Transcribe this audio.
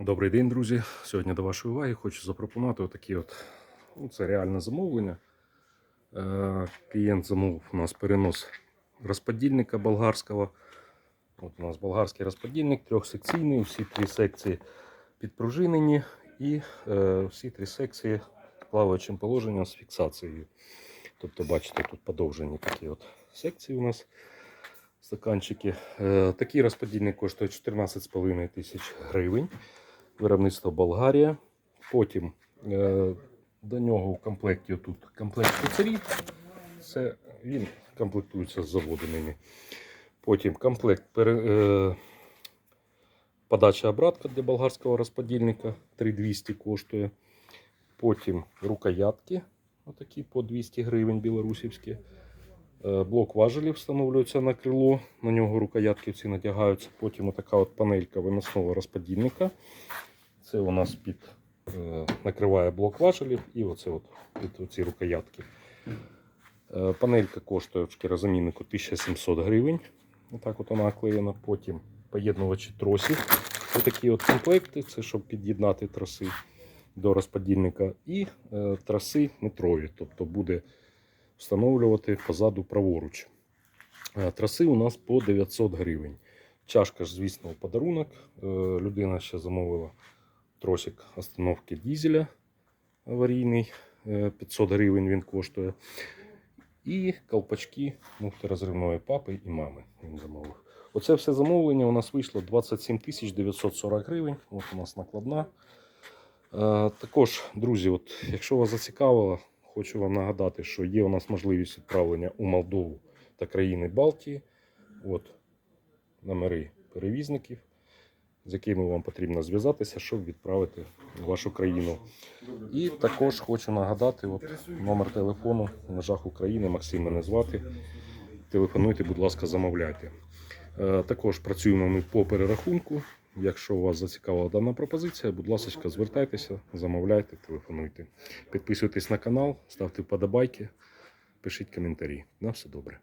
Добрий день, друзі. Сьогодні до вашої уваги хочу запропонувати отакі от. Ну, це реальне замовлення. Е, клієнт замовив у нас перенос розподільника болгарського. От у нас болгарський розподільник, трьохсекційний, всі три секції підпружинені і е, всі три секції плаваючим положенням з фіксацією. Тобто, бачите, тут подовжені такі от секції у нас стаканчики. Е, такий розподільник коштує 14,5 тисяч гривень. Виробництво Болгарія. Потім е, до нього в комплекті тут комплект пицарів. Це він комплектується з заводу ними. Потім комплект пере, е, подача обратка для болгарського розподільника 3200 коштує. Потім рукоятки, отакі по 200 гривень білорусівські. Е, Блок важелів встановлюється на крило, на нього рукоятки ці надягаються. Потім отака от панелька виносного розподільника. Це у нас під е, накриває блок важелів і оце от під ці рукоятки. Е, панелька коштує в шкірозаміннику 1700 гривень. Отак от вона оклеєна. Потім поєднувачі тросів. Отакі от комплекти, це щоб під'єднати троси до розподільника. І е, троси метрові, тобто буде встановлювати позаду праворуч. Траси у нас по 900 гривень. Чашка ж, звісно, подарунок. Людина ще замовила тросик остановки дізеля аварійний. е, 500 гривень він коштує. І колпачки муфтирозривної папи і мами він замовив. Оце все замовлення у нас вийшло 27 тисяч 940 гривень. От у нас накладна. Е, Також, друзі, от, якщо вас зацікавило, хочу вам нагадати, що є у нас можливість відправлення у Молдову та країни Балтії. От номери перевізників, з якими вам потрібно зв'язатися, щоб відправити в вашу країну. І також хочу нагадати от, номер телефону в межах України. Максим мене звати. Телефонуйте, будь ласка, замовляйте. Е, Також працюємо ми по перерахунку. Якщо вас зацікавила дана пропозиція, будь ласка, звертайтеся, замовляйте, телефонуйте. Підписуйтесь на канал, ставте вподобайки, пишіть коментарі. На все добре.